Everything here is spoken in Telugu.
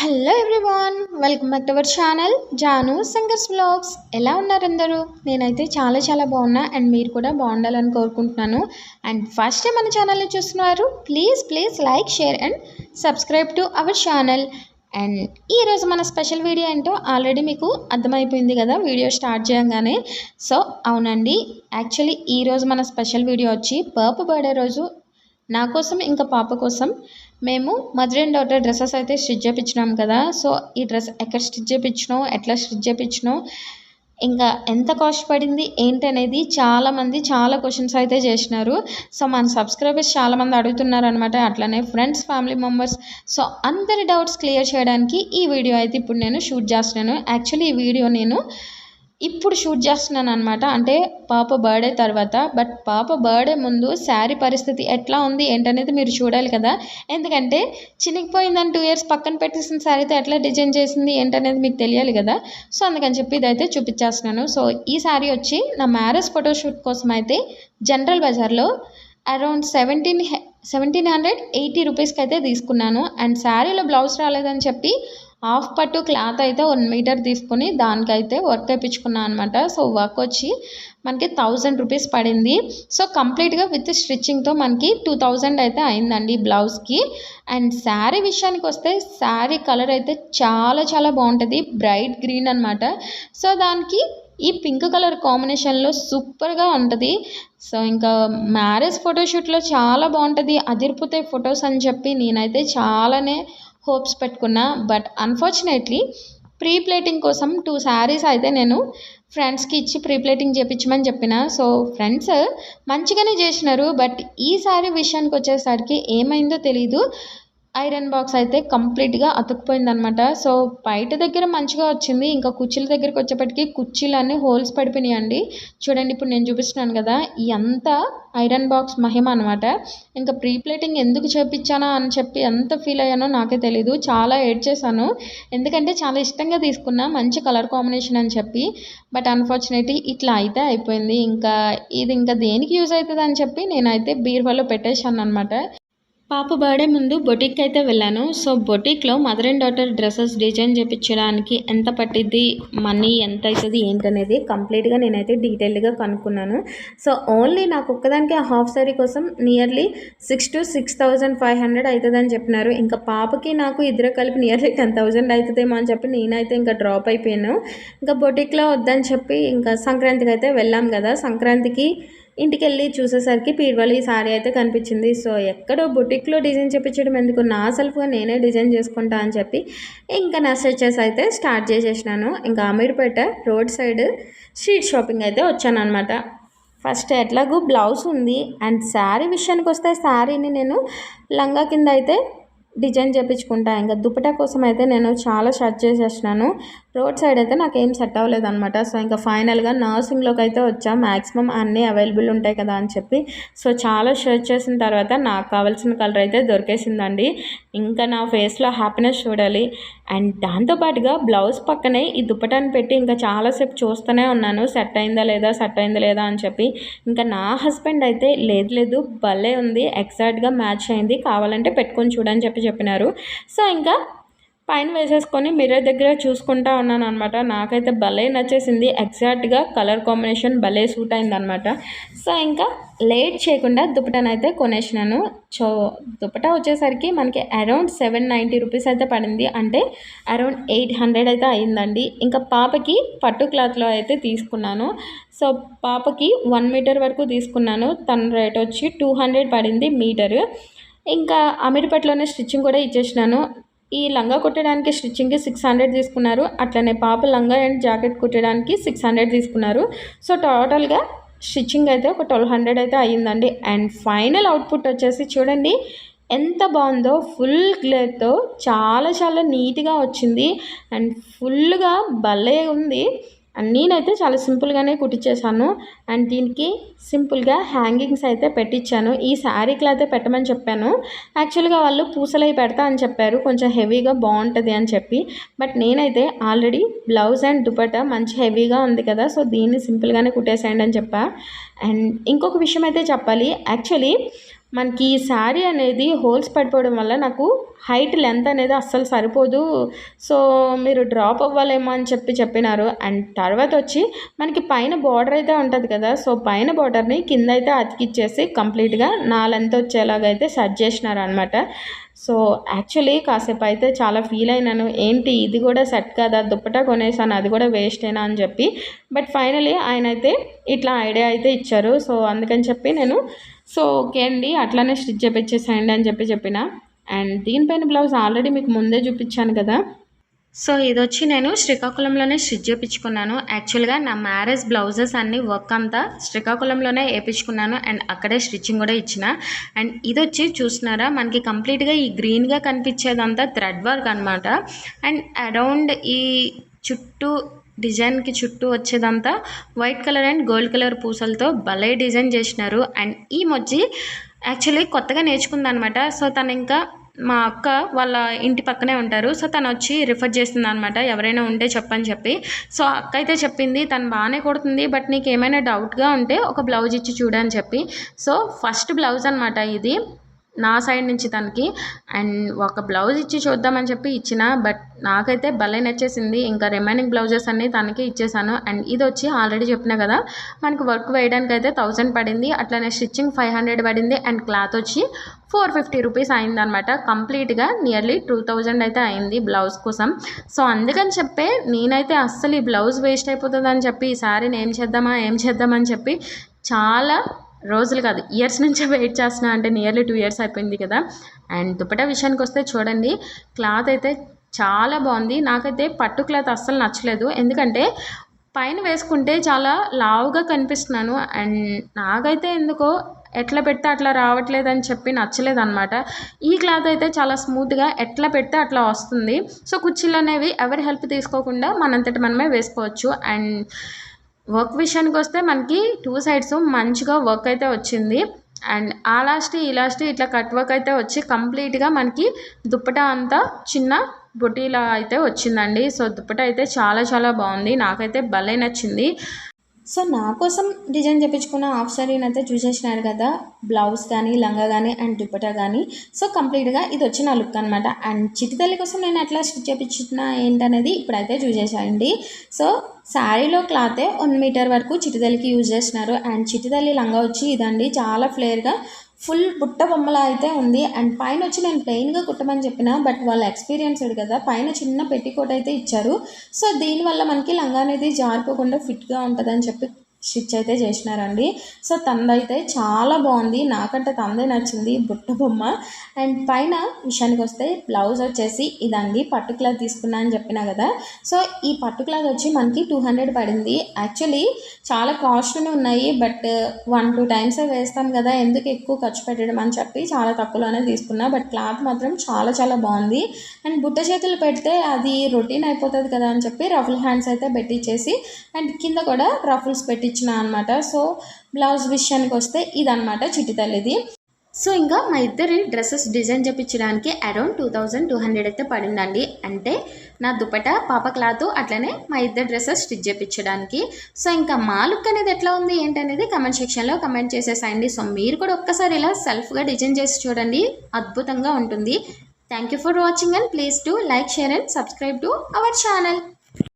Hello everyone welcome back to our channel Janu singers blogs ఎలా ఉన్నారు అందరూ? నేనైతే చాలా చాలా బాగున్నా అండ్ మీరు కూడా బాగుండాలని కోరుకుంటున్నాను. అండ్ ఫస్ట్ మన ఛానల్ని చూస్తున్నారు please please like share and subscribe to our channel and ఈరోజు మన స్పెషల్ వీడియో ఏంటో ఆల్రెడీ మీకు అర్థమైపోయింది కదా వీడియో స్టార్ట్ చేయగానే. సో అవునండి యాక్చువల్లీ ఈరోజు మన స్పెషల్ వీడియో వచ్చి పాప బర్త్డే రోజు నా కోసం ఇంకా పాప కోసం మేము మదర్ అండ్ డాటర్ డ్రెస్సెస్ అయితే స్టిచ్ చేయించినాం కదా. సో ఈ డ్రెస్ ఎక్కడ స్టిచ్ చేయించినావు ఎట్లా స్టిచ్ చేయించినావు ఇంకా ఎంత కాస్ట్ పడింది ఏంటనేది చాలామంది చాలా క్వశ్చన్స్ అయితే చేసినారు. సో మన సబ్స్క్రైబర్స్ చాలామంది అడుగుతున్నారు అనమాట అట్లనే ఫ్రెండ్స్ ఫ్యామిలీ మెంబర్స్ సో అందరి డౌట్స్ క్లియర్ చేయడానికి ఈ వీడియో అయితే ఇప్పుడు నేను షూట్ చేస్తున్నాను. యాక్చువల్లీ ఈ వీడియో నేను ఇప్పుడు షూట్ చేస్తున్నాను అనమాట అంటే పాప బర్త్డే తర్వాత బట్ పాప బర్త్డే ముందు శారీ పరిస్థితి ఎట్లా ఉంది ఏంటనేది మీరు చూడాలి కదా. ఎందుకంటే చినిగిపోయిందని టూ ఇయర్స్ పక్కన పెట్టేసిన శారీతో ఎట్లా డిజైన్ చేసింది ఏంటనేది మీకు తెలియాలి కదా. సో అందుకని చెప్పి ఇదైతే చూపించేస్తున్నాను. సో ఈ శారీ వచ్చి నా మ్యారేజ్ ఫోటోషూట్ కోసం అయితే జనరల్ బజార్లో around seventeen seventeen hundred eighty రూపీస్కి అయితే తీసుకున్నాను. అండ్ శారీలో బ్లౌజ్ రాలేదని చెప్పి హాఫ్ పట్టు క్లాత్ అయితే వన్ మీటర్ తీసుకుని దానికైతే వర్క్ వేయించుకున్నాను అనమాట సో వర్క్ వచ్చి మనకి థౌజండ్ రూపీస్ పడింది. సో కంప్లీట్గా విత్ స్టిచ్చింగ్తో మనకి టూ థౌజండ్ అయితే అయిందండి బ్లౌజ్కి. అండ్ శారీ విషయానికి వస్తే శారీ కలర్ అయితే చాలా చాలా బాగుంటుంది. బ్రైట్ గ్రీన్ అనమాట సో దానికి ఈ పింక్ కలర్ కాంబినేషన్లో సూపర్గా ఉంటుంది. సో ఇంకా మ్యారేజ్ ఫోటోషూట్లో చాలా బాగుంటుంది. అదిరిపోతాయి ఫొటోస్ అని చెప్పి నేనైతే చాలానే హోప్స్ పెట్టుకున్నా బట్ అన్ఫార్చునేట్లీ ప్రీ ప్లేటింగ్ కోసం టూ శారీస్ అయితే నేను ఫ్రెండ్స్కి ఇచ్చి ప్రీ ప్లేటింగ్ చేయించమని చెప్పిన. సో ఫ్రెండ్స్ మంచిగానే చేసినారు బట్ ఈ శారీ విషయానికి వచ్చేసరికి ఏమైందో తెలీదు. ఐరన్ బాక్స్ అయితే కంప్లీట్గా అతుక్కుపోయిందనమాట సో బయట దగ్గర మంచిగా వచ్చింది. ఇంకా కుర్చీల దగ్గరికి వచ్చేప్పటికి కుర్చీలన్నీ హోల్స్ పడిపోయినాయండి. చూడండి ఇప్పుడు నేను చూపిస్తున్నాను కదా ఎంత ఐరన్ బాక్స్ మహిమ అనమాట ఇంకా ప్రీ ప్లేటింగ్ ఎందుకు చేపించానా అని చెప్పి ఎంత ఫీల్ అయ్యానో నాకే తెలీదు. చాలా ఏడ్ చేశాను. ఎందుకంటే చాలా ఇష్టంగా తీసుకున్నా మంచి కలర్ కాంబినేషన్ అని చెప్పి. బట్ అన్ఫార్చునేట్లీ ఇట్లా అయితే అయిపోయింది. ఇంకా ఇది ఇంకా దేనికి యూజ్ అవుతుంది అని చెప్పి నేనైతే బీరువాలో పెట్టేశాను అనమాట పాప బర్త్డే ముందు బొటిక్ అయితే వెళ్ళాను. So బొటిక్లో mother and daughter dresses design చేయించడానికి ఎంత పట్టిద్ది మనీ ఎంత అవుతుంది ఏంటనేది కంప్లీట్గా నేనైతే డీటెయిల్గా కనుక్కున్నాను. సో ఓన్లీ నాకు ఒక్కదానికి ఆ హాఫ్ సారీ కోసం nearly six to six thousand five hundred అవుతుందని చెప్పినారు. ఇంకా పాపకి నాకు ఇద్దరు కలిపి నియర్లీ టెన్ థౌజండ్ అవుతుందేమో అని చెప్పి నేనైతే ఇంకా డ్రాప్ అయిపోయాను. ఇంకా బొటిక్లో వద్దని చెప్పి ఇంకా సంక్రాంతికి అయితే వెళ్ళాం కదా. సంక్రాంతికి ఇంటికి వెళ్ళి చూసేసరికి పీర్వాలు ఈ సారీ అయితే కనిపించింది. సో ఎక్కడో బొటిక్లో డిజైన్ చెప్పించడం ఎందుకు? నా సెల్ఫ్గా నేనే డిజైన్ చేసుకుంటా అని చెప్పి ఇంకా నా స్ట్రెచెస్ అయితే స్టార్ట్ చేసేసినాను. ఇంకా Ameerpet road side street shopping అయితే వచ్చాను అనమాట ఫస్ట్ ఎట్లాగూ బ్లౌజ్ ఉంది. అండ్ శారీ విషయానికి వస్తే శారీని నేను లంగా కింద అయితే డిజైన్ చేపించుకుంటా. ఇంకా దుపటా కోసం అయితే నేను చాలా సర్చ్ చేసేసినాను. రోడ్ సైడ్ అయితే నాకు ఏం సెట్ అవ్వలేదు అనమాట సో ఇంకా ఫైనల్గా నర్సింగ్లోకి అయితే వచ్చా. మ్యాక్సిమం అన్నీ అవైలబుల్ ఉంటాయి కదా అని చెప్పి. సో చాలా సర్చ్ చేసిన తర్వాత నాకు కావాల్సిన కలర్ అయితే దొరికేసిందండి. ఇంకా నా ఫేస్లో హ్యాపీనెస్ చూడాలి. అండ్ దాంతోపాటుగా బ్లౌజ్ పక్కనే ఈ దుప్పటాన్ని పెట్టి ఇంకా చాలాసేపు చూస్తూనే ఉన్నాను. సెట్ అయిందా లేదా సెట్ అయిందా లేదా అని చెప్పి. ఇంకా నా హస్బెండ్ అయితే లేదు లేదు భలే ఉంది ఎగ్జాక్ట్గా మ్యాచ్ అయింది కావాలంటే పెట్టుకొని చూడని చెప్పి చెప్పినారు. సో ఇంకా పైన వేసేసుకొని మిర్రర్ దగ్గర చూసుకుంటా ఉన్నాను అనమాట నాకైతే భలే నచ్చేసింది. ఎగ్జాక్ట్గా కలర్ కాంబినేషన్ భలే సూట్ అయిందనమాట సో ఇంకా లేట్ చేయకుండా దుపటానైతే కొనేసినాను. సో దుపటా వచ్చేసరికి మనకి అరౌండ్ సెవెన్ నైంటీ రూపీస్ అయితే పడింది. అంటే అరౌండ్ ఎయిట్ హండ్రెడ్ అయితే అయిందండి. ఇంకా పాపకి పట్టు క్లాత్లో అయితే తీసుకున్నాను. సో పాపకి వన్ మీటర్ వరకు తీసుకున్నాను. తన రేట్ వచ్చి టూ హండ్రెడ్ పడింది మీటరు ఇంకా అమీర్పేటలోనే స్టిచ్చింగ్ కూడా ఇచ్చేసినాను. ఈ లంగా కుట్టడానికి స్టిచ్చింగ్కి సిక్స్ హండ్రెడ్ తీసుకున్నారు. అట్లనే పాప లంగా అండ్ జాకెట్ కుట్టడానికి సిక్స్ హండ్రెడ్ తీసుకున్నారు. సో టోటల్గా స్టిచ్చింగ్ అయితే ఒక ట్వెల్వ్ హండ్రెడ్ అయితే అయ్యిందండి. అండ్ ఫైనల్ అవుట్పుట్ వచ్చేసి చూడండి ఎంత బాగుందో. ఫుల్ గ్లేర్తో చాలా చాలా నీట్గా వచ్చింది. అండ్ ఫుల్గా భలే ఉంది. అండ్ నేనైతే చాలా సింపుల్గానే కుట్టించేసాను అండ్ దీనికి సింపుల్గా హ్యాంగింగ్స్ అయితే పెట్టించాను ఈ శారీ క్లాత్ పెట్టమని చెప్పాను. యాక్చువల్గా వాళ్ళు పూసలై పెడతా అని చెప్పారు. కొంచెం హెవీగా బాగుంటుంది అని చెప్పి. బట్ నేనైతే ఆల్రెడీ బ్లౌజ్ అండ్ దుపట్టా మంచి హెవీగా ఉంది కదా సో దీన్ని సింపుల్గానే కుట్టేసేయండి అని చెప్పా. అండ్ ఇంకొక విషయం అయితే చెప్పాలి. యాక్చువల్లీ మనకి ఈ శారీ అనేది హోల్స్ పడిపోవడం వల్ల నాకు హైట్ లెంత్ అనేది అస్సలు సరిపోదు. సో మీరు డ్రాప్ అవ్వాలేమో అని చెప్పి చెప్పినారు. అండ్ తర్వాత వచ్చి మనకి పైన బార్డర్ అయితే ఉంటుంది కదా సో పైన బార్డర్ని కింద అయితే అతికిచ్చేసి కంప్లీట్గా నా లెంత్ వచ్చేలాగా అయితే సెట్ చేసినారు అనమాట సో యాక్చువల్లీ కాసేపు అయితే చాలా ఫీల్ అయినాను. ఏంటి ఇది కూడా సెట్ కదా దుప్పటా కొనేసాను అది కూడా వేస్టేనా అని చెప్పి. బట్ ఫైనలీ ఆయన అయితే ఇట్లా ఐడియా అయితే ఇచ్చారు. సో అందుకని చెప్పి నేను సో ఓకే అండి అట్లానే స్టిచ్ చేపించేసేయండి అని చెప్పి చెప్పిన. అండ్ దీనిపైన బ్లౌజ్ ఆల్రెడీ మీకు ముందే చూపించాను కదా. సో ఇది వచ్చి నేను శ్రీకాకుళంలోనే స్టిచ్ చేయించుకున్నాను యాక్చువల్గా నా మ్యారేజ్ బ్లౌజెస్ అన్ని వర్క్ అంతా శ్రీకాకుళంలోనే వేయించుకున్నాను అండ్ అక్కడే స్టిచ్చింగ్ కూడా ఇచ్చిన. అండ్ ఇది వచ్చి చూస్తున్నారా మనకి కంప్లీట్గా ఈ గ్రీన్గా కనిపించేదంతా థ్రెడ్ వర్క్ అనమాట అండ్ అరౌండ్ ఈ చుట్టూ డిజైన్కి చుట్టూ వచ్చేదంతా white colour and gold colour పూసలతో భలే డిజైన్ చేసినారు. అండ్ ఈ మొజ్జి యాక్చువల్లీ కొత్తగా నేర్చుకుందనమాట. సో తను ఇంకా మా అక్క వాళ్ళ ఇంటి పక్కనే ఉంటారు. సో తను వచ్చి రిఫర్ చేస్తుంది అనమాట ఎవరైనా ఉంటే చెప్పని చెప్పి. సో అక్క అయితే చెప్పింది తను బాగానే కొడుతుంది బట్ నీకు ఏమైనా డౌట్గా ఉంటే ఒక బ్లౌజ్ ఇచ్చి చూడని చెప్పి. సో ఫస్ట్ బ్లౌజ్ అనమాట ఇది. నా సైడ్ నుంచి తనకి. అండ్ ఒక బ్లౌజ్ ఇచ్చి చూద్దామని చెప్పి ఇచ్చిన బట్ నాకైతే భలే నచ్చేసింది. ఇంకా రిమైనింగ్ బ్లౌజెస్ అన్నీ తనకి ఇచ్చేసాను. అండ్ ఇది వచ్చి ఆల్రెడీ చెప్పిన కదా మనకి వర్క్ వేయడానికి అయితే థౌజండ్ పడింది. అట్లనే స్టిచ్చింగ్ ఫైవ్ హండ్రెడ్ పడింది. అండ్ క్లాత్ వచ్చి ఫోర్ ఫిఫ్టీ రూపీస్ అయిందనమాట కంప్లీట్గా నియర్లీ టూ థౌజండ్ అయితే అయింది బ్లౌజ్ కోసం. సో అందుకని చెప్పే నేనైతే అస్సలు ఈ బ్లౌజ్ వేస్ట్ అయిపోతుందని చెప్పి ఈ సారీని ఏం చేద్దామా? ఏం చేద్దామని చెప్పి చాలా రోజులు కాదు ఇయర్స్ నుంచే వెయిట్ చేస్తున్నా అంటే నియర్లీ టూ ఇయర్స్ అయిపోయింది కదా. అండ్ దుపటా విషయానికి వస్తే చూడండి క్లాత్ అయితే చాలా బాగుంది. నాకైతే పట్టు క్లాత్ అస్సలు నచ్చలేదు. ఎందుకంటే పైన వేసుకుంటే చాలా లావుగా కనిపిస్తున్నాను. అండ్ నాకైతే ఎందుకో ఎట్లా పెడితే అట్లా రావట్లేదు అని చెప్పి నచ్చలేదు అనమాట ఈ క్లాత్ అయితే చాలా స్మూత్గా ఎట్లా పెడితే అట్లా వస్తుంది. సో కుర్చీలు అనేవి ఎవరి హెల్ప్ తీసుకోకుండా మనంతటి మనమే వేసుకోవచ్చు. అండ్ వర్క్ విషయానికి వస్తే మనకి టూ సైడ్స్ మంచిగా వర్క్ అయితే వచ్చింది. అండ్ ఆ లాస్ట్ ఈ లాస్ట్ ఇట్లా కట్ వర్క్ అయితే వచ్చి కంప్లీట్గా మనకి దుప్పటా అంతా చిన్న బొటీలా అయితే వచ్చిందండి. సో దుప్పట అయితే చాలా చాలా బాగుంది. నాకైతే భలే నచ్చింది. సో నా కోసం డిజైన్ చేయించుకున్న హాఫ్ శారీని అయితే చూసేసినారు కదా బ్లౌజ్ కానీ లంగా కానీ అండ్ దుప్పటా కానీ. సో కంప్లీట్గా ఇది వచ్చిన లుక్ అనమాట అండ్ చిటితల్లి కోసం నేను ఎట్లా స్టిచ్ చేయించిన ఏంటనేది ఇప్పుడైతే చూసేసాయండి సో శారీలో క్లాతే వన్ మీటర్ వరకు చిటితల్లికి యూజ్ చేసినారు. అండ్ చిటితల్లి లంగా వచ్చి ఇదండి చాలా ఫ్లేర్గా ఫుల్ బుట్ట బొమ్మలా అయితే ఉంది. అండ్ పైన వచ్చి నేను ప్లెయిన్గా కుట్టమని చెప్పిన బట్ వాళ్ళ ఎక్స్పీరియన్స్డ్ కదా పైన చిన్న పెట్టికోట్ అయితే ఇచ్చారు. సో దీనివల్ల మనకి లంగా అనేది జారిపోకుండా ఫిట్గా ఉంటుందని చెప్పి స్టిచ్ అయితే చేసినారండి. సో తందైతే చాలా బాగుంది. నాకంటే తందే నచ్చింది బుట్ట బొమ్మ. అండ్ పైన విషయానికి వస్తే బ్లౌజ్ వచ్చేసి ఇదండి. పట్టు క్లాత్ తీసుకున్నా అని చెప్పినా కదా. సో ఈ పట్టు క్లాత్ వచ్చి మనకి టూ హండ్రెడ్ పడింది. యాక్చువల్లీ చాలా కాస్ట్లోనే ఉన్నాయి. బట్ వన్ టూ టైమ్సే వేస్తాం కదా ఎందుకు ఎక్కువ ఖర్చు పెట్టడం అని చెప్పి చాలా తక్కువలోనే తీసుకున్నా. బట్ క్లాత్ మాత్రం చాలా చాలా బాగుంది. అండ్ బుట్ట చేతులు పెడితే అది రొటీన్ అయిపోతుంది కదా అని చెప్పి రఫుల్ హ్యాండ్స్ అయితే పెట్టించేసి అండ్ కింద కూడా రఫుల్స్ పెట్టి ఇచ్చిన అనమాట సో బ్లౌజ్ విషయానికి వస్తే ఇదనమాట చిట్టితల్లిది సో ఇంకా మా ఇద్దరి dresses design చేపించడానికి around two thousand two hundred అయితే పడిందండి. అంటే నా దుపట పాప క్లాత్ అట్లనే మా ఇద్దరు డ్రెస్సెస్ స్టిచ్ చేయించడానికి సో ఇంకా మా లుక్ అనేది ఎట్లా ఉంది ఏంటనేది కమెంట్ సెక్షన్లో కమెంట్ చేసేసాయండి. సో మీరు కూడా ఒక్కసారి ఇలా సెల్ఫ్గా డిజైన్ చేసి చూడండి. అద్భుతంగా ఉంటుంది. Thank you for watching and please to like share and subscribe to our channel.